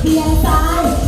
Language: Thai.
เพียงซ้าย